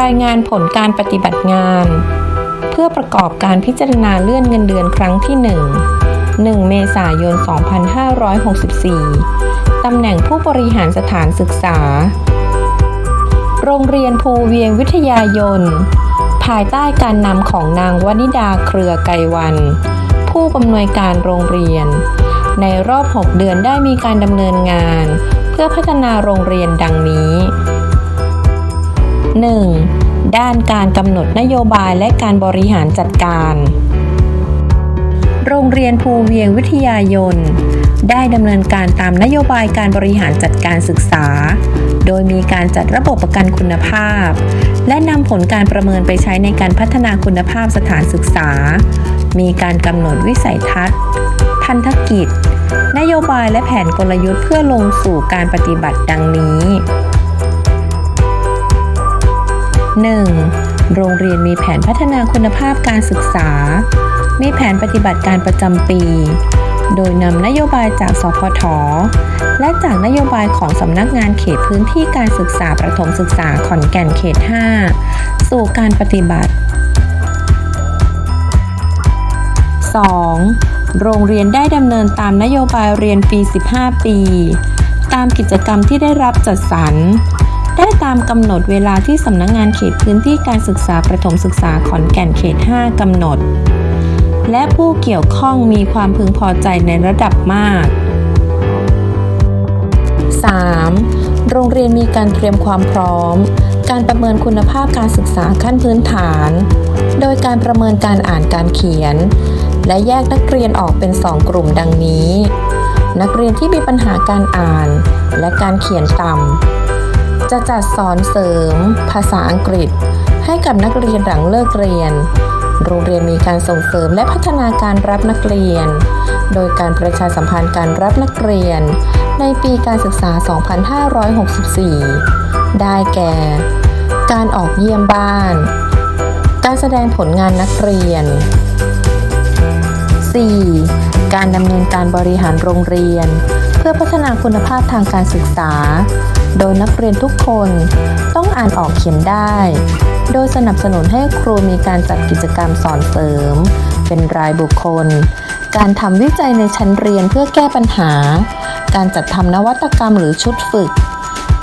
รายงานผลการปฏิบัติงาน เพื่อประกอบการพิจารณาเลื่อนเงินเดือนครั้งที่ 1 1 เมษายน 2564 ตำแหน่งผู้บริหารสถานศึกษา โรงเรียนภูเวียงวิทยายน ภายใต้การนำของนางวนิดาเครือไกวัน ผู้อำนวยการโรงเรียน ในรอบ 6 เดือนได้มีการดำเนินงาน เพื่อพัฒนาโรงเรียนดังนี้ 1. ด้านการกำหนดนโยบายและการบริหารจัดการ โรงเรียนภูเวียงวิทยายน ได้ดำเนินการตามนโยบายการบริหารจัดการศึกษา โดยมีการจัดระบบประกันคุณภาพ และนำผลการประเมินไปใช้ในการพัฒนาคุณภาพสถานศึกษา มีการกำหนดวิสัยทัศน์พันธกิจ นโยบายและแผนกลยุทธ์เพื่อลงสู่การปฏิบัติดังนี้ 1. โรงเรียนมีแผนพัฒนาคุณภาพการศึกษา มีแผนปฏิบัติการประจำปี โดยนำนโยบายจากสพท และจากนโยบายของสำนักงานเขตพื้นที่การศึกษาประถมศึกษาขอนแก่นเขต 5 สู่การปฏิบัติ 2. โรงเรียนได้ดำเนินตามนโยบายเรียนฟรี 15 ปี ตามกิจกรรมที่ได้รับจัดสรร ตามกำหนดเวลาที่สำนักงงานเขตพื้นที่การศึกษาประถมศึกษาขอนแก่นเขต 5 กำหนด และผู้เกี่ยวข้องมีความพึงพอใจในระดับมาก 3. โรงเรียนมีการเตรียมความพร้อม การประเมินคุณภาพการศึกษาขั้นพื้นฐาน โดยการประเมินการอ่านการเขียน และแยกนักเรียนออกเป็น 2 กลุ่มดังนี้ นักเรียนที่มีปัญหาการอ่าน และการเขียนต่ำ จะจัดสอนเสริม ภาษาอังกฤษ ให้กับนักเรียนหลังเลิกเรียน โรงเรียนมีการส่งเสริมและพัฒนาการรับนักเรียน โดยการประชาสัมพันธ์การรับนักเรียน ในปีการศึกษา 2564 ได้แก่ การออกเยี่ยมบ้าน การแสดงผลงานนักเรียน 4. การดำเนินการบริหารโรงเรียน เพื่อพัฒนาคุณภาพทางการศึกษา โดยนักเรียนทุกคนต้องอ่านออกเขียนได้ โดยสนับสนุนให้ครูมีการจัดกิจกรรมสอนเสริม เป็นรายบุคคล การทำวิจัยในชั้นเรียนเพื่อแก้ปัญหา การจัดทำนวัตกรรมหรือชุดฝึก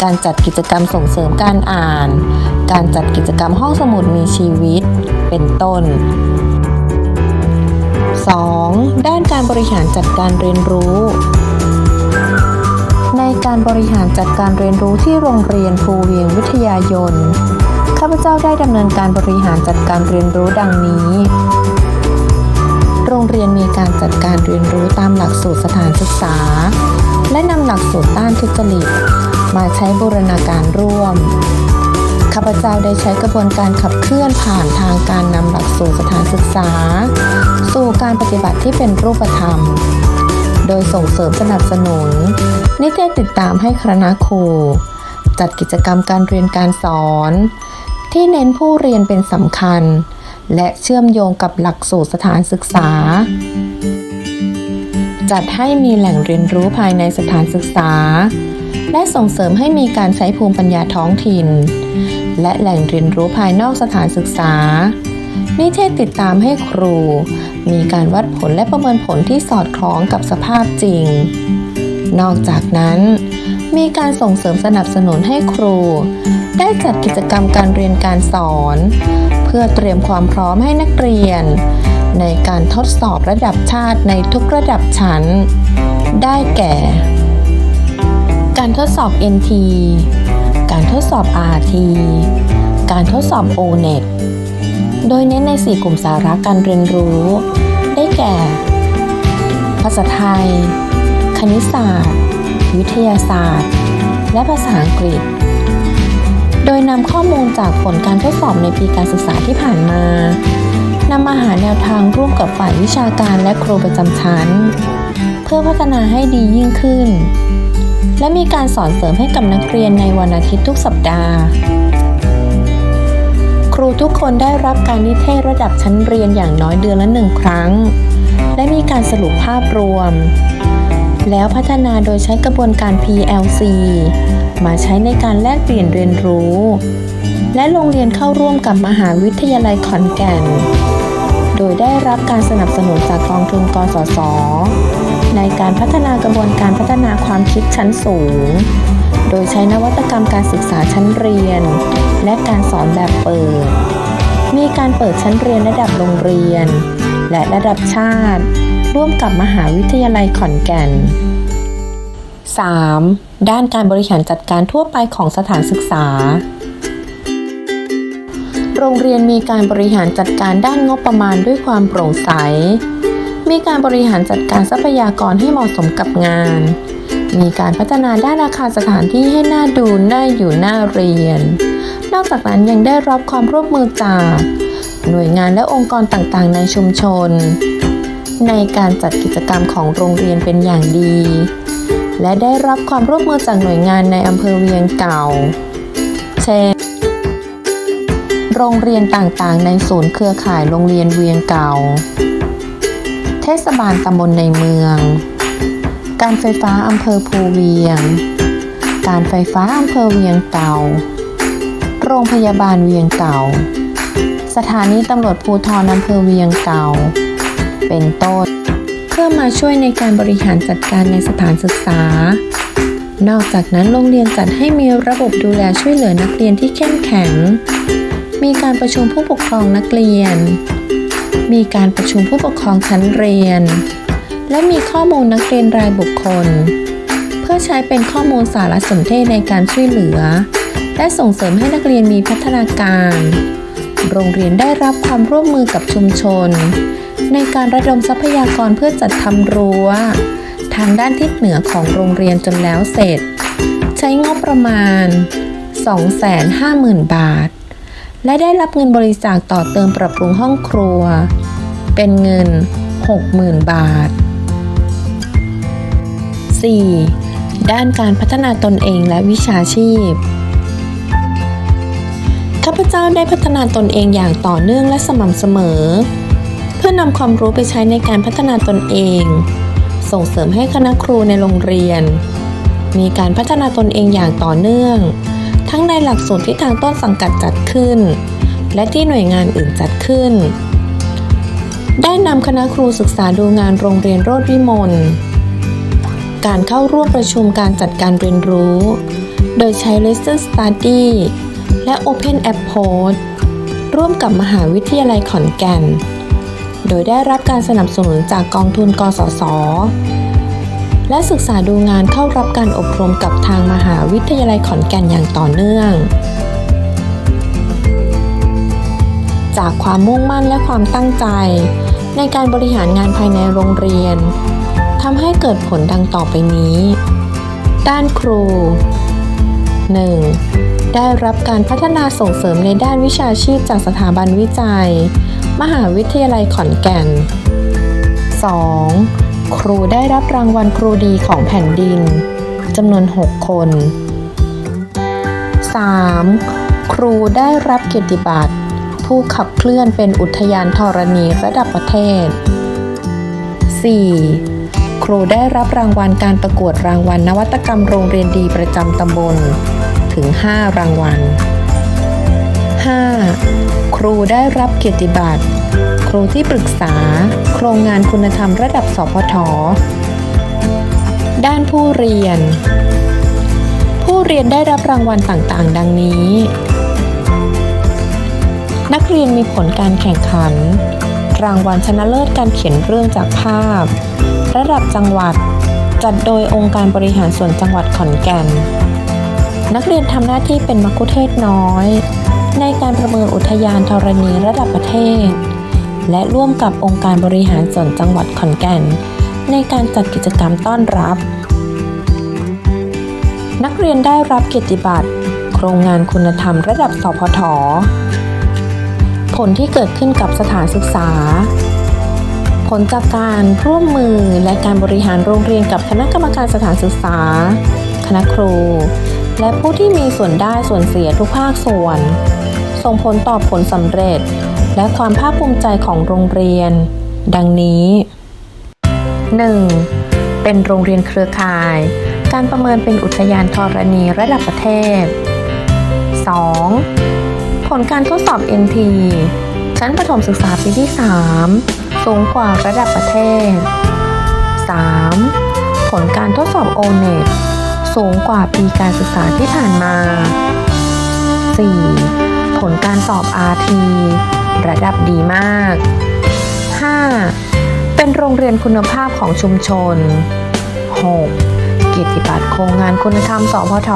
การจัดกิจกรรมส่งเสริมการอ่าน การจัดกิจกรรมห้องสมุดมีชีวิต เป็นต้น 2. ด้านการบริหารจัดการเรียนรู้ การบริหารจัดการเรียนรู้ที่โรงเรียนภูเวียงวิทยายน ข้าพเจ้าได้ดำเนินการบริหารจัดการเรียนรู้ดังนี้ โรงเรียนมีการจัดการเรียนรู้ตามหลักสูตรสถานศึกษา และนำหลักสูตรต้านทุจริตมาใช้บูรณาการร่วม ข้าพเจ้าได้ใช้กระบวนการขับเคลื่อนผ่านทางการนำหลักสูตรสถานศึกษา สู่การปฏิบัติที่เป็นรูปธรรม โดยส่งเสริมสนับสนุน นิเทศติดตามให้คณะครู จัดกิจกรรมการเรียนการสอน ที่เน้นผู้เรียนเป็นสำคัญ และเชื่อมโยงกับหลักสูตรสถานศึกษา จัดให้มีแหล่งเรียนรู้ภายในสถานศึกษา และส่งเสริมให้มีการใช้ภูมิปัญญาท้องถิ่น และแหล่งเรียนรู้ภายนอกสถานศึกษา นิเทศติดตามให้ครู มีการวัดผลและประเมินผลที่สอดคล้องกับสภาพจริง นอกจากนั้น มีการส่งเสริมสนับสนุนให้ครู ได้จัดกิจกรรมการเรียนการสอน เพื่อเตรียมความพร้อมให้นักเรียน ในการทดสอบระดับชาติในทุกระดับชั้น ได้แก่ การทดสอบ NT การทดสอบ RT การทดสอบ ONET โดยเน้นใน 4 กลุ่มสาระการเรียนรู้ ได้แก่ ภาษาไทย คณิตศาสตร์ วิทยาศาสตร์ และภาษาอังกฤษ โดยนำข้อมูลจากผลการทดสอบในปีการศึกษาที่ผ่านมานำมาหาแนวทางร่วมกับฝ่ายวิชาการและครูประจำชั้น เพื่อพัฒนาให้ดียิ่งขึ้น และมีการสอนเสริมให้กับนักเรียนในวันอาทิตย์ทุกสัปดาห์ รูทุกคนได้รับการนิเทศระดับชั้นเรียนอย่างน้อยเดือนละหนึ่งครั้ง และมีการสรุปภาพรวม แล้วพัฒนาโดยใช้กระบวนการ PLC มาใช้ในการแลกเปลี่ยนเรียนรู้ และโรงเรียนเข้าร่วมกับมหาวิทยาลัยขอนแก่น โดยได้รับการสนับสนุนจากกองทุนกสศในการพัฒนากระบวนการพัฒนาความคิดชั้นสูง โดยใช้นวัตกรรมการศึกษาชั้นเรียน และการสอนแบบเปิด มีการเปิดชั้นเรียนระดับโรงเรียน และระดับชาติ ร่วมกับมหาวิทยาลัยขอนแก่น 3. ด้านการบริหารจัดการทั่วไปของสถานศึกษา โรงเรียนมีการบริหารจัดการด้านงบประมาณด้วยความโปร่งใส มีการบริหารจัดการทรัพยากรให้เหมาะสมกับงาน มีการพัฒนาด้านอาคารสถานที่ให้น่าดูน่าอยู่น่าเรียน นอกจากนั้นยังได้รับความร่วมมือจาก หน่วยงานและองค์กรต่างๆ ในชุมชน ในการจัดกิจกรรมของโรงเรียนเป็นอย่างดี และได้รับความร่วมมือจากหน่วยงานในอำเภอเวียงเก่า เช่น โรงเรียนต่างๆ ในศูนย์เครือข่ายโรงเรียนเวียงเก่า เทศบาลตำบลในเมือง การไฟฟ้าอำเภอภูเวียง การไฟฟ้าอำเภอเวียงเก่า โรงพยาบาลเวียงเก่า สถานีตำรวจภูธรอำเภอเวียงเก่า เป็นต้น เพื่อมาช่วยในการบริหารจัดการในสถานศึกษา นอกจากนั้นโรงเรียนจัดให้มีระบบดูแลช่วยเหลือนักเรียนที่เข้มแข็ง มีการประชุมผู้ปกครองนักเรียน มีการประชุมผู้ปกครองชั้นเรียน และมีข้อมูลนักเรียนรายบุคคล เพื่อใช้เป็นข้อมูลสารสนเทศในการช่วยเหลือ และส่งเสริมให้นักเรียนมีพัฒนาการ โรงเรียนได้รับความร่วมมือกับชุมชน ในการระดมทรัพยากรเพื่อจัดทำรั้ว ทางด้านทิศเหนือของโรงเรียนจนแล้วเสร็จ ใช้งบประมาณ 250,000 บาท และได้รับเงินบริจาคต่อเติมปรับปรุงห้องครัว เป็นเงิน 60,000 บาท 4. ด้านการพัฒนาตนเองและวิชาชีพ ข้าพเจ้าได้พัฒนาตนเองอย่างต่อเนื่องและสม่ำเสมอ เพื่อนำความรู้ไปใช้ในการพัฒนาตนเอง ส่งเสริมให้คณะครูในโรงเรียน มีการพัฒนาตนเองอย่างต่อเนื่อง ทั้งในหลักสูตรที่ทางต้นสังกัดจัดขึ้น และที่หน่วยงานอื่นจัดขึ้นได้นำคณะครูศึกษาดูงานโรงเรียนโรดวิมล การเข้าร่วมประชุมการจัดการเรียนรู้ โดยใช้ Lesson Study และ Open App Post ร่วมกับมหาวิทยาลัยขอนแก่น โดยได้รับการสนับสนุนจากกองทุนกสศและศึกษาดูงานเข้ารับการอบรมกับทางมหาวิทยาลัยขอนแก่นอย่างต่อเนื่อง จากความมุ่งมั่นและความตั้งใจ ในการบริหารงานภายในโรงเรียน ทำให้เกิดผลดังต่อไปนี้ ด้านครู 1. ได้รับการพัฒนาส่งเสริมในด้านวิชาชีพจากสถาบันวิจัย มหาวิทยาลัยขอนแก่น 2. ครูได้รับรางวัลครูดีของแผ่นดินจำนวน 6 คน 3. ครูได้รับเกียรติบัตรผู้ขับเคลื่อนเป็นอุทยานธรณีระดับประเทศ 4. ครูได้รับรางวัลการประกวดรางวัลนวัตกรรมโรงเรียนดีประจำตำบล ถึง 5 รางวัล 5. ครูได้รับเกียรติบัตร ครูที่ปรึกษา โครงงานคุณธรรมระดับสพทด้านผู้เรียน ผู้เรียนได้รับรางวัลต่างๆ ดังนี้ นักเรียนมีผลการแข่งขัน รางวัลชนะเลิศการเขียนเรื่องจากภาพ ระดับจังหวัด จัดโดยองค์การบริหารส่วนจังหวัดขอนแก่น นักเรียนทำหน้าที่เป็นมัคคุเทศน้อย ในการประเมินอุทยานธรณีระดับประเทศ และร่วมกับองค์การบริหารส่วนจังหวัดขอนแก่น ในการจัดกิจกรรมต้อนรับ นักเรียนได้รับเกียรติบัตร โครงงานคุณธรรมระดับสพทผลที่เกิดขึ้นกับสถานศึกษา ผลจากการร่วมมือและการบริหารโรงเรียนกับคณะกรรมการสถานศึกษา คณะครู และผู้ที่มีส่วนได้ส่วนเสียทุกภาคส่วน ส่งผลต่อผลสำเร็จ และความภาคภูมิใจของโรงเรียน ดังนี้ 1. เป็นโรงเรียนเครือข่าย การประเมินเป็นอุทยานธรณีระดับประเทศ 2. ผลการทดสอบ NT ชั้นประถมศึกษาปีที่ 3 สูงกว่าระดับประเทศ 3. ผลการทดสอบ ONET สูงกว่าปีการศึกษาที่ผ่านมา 4. ผลการสอบ RT ระดับดีมาก 5. เป็นโรงเรียนคุณภาพของชุมชน 6. เกียรติบัตรโครงงานคุณธรรมสพท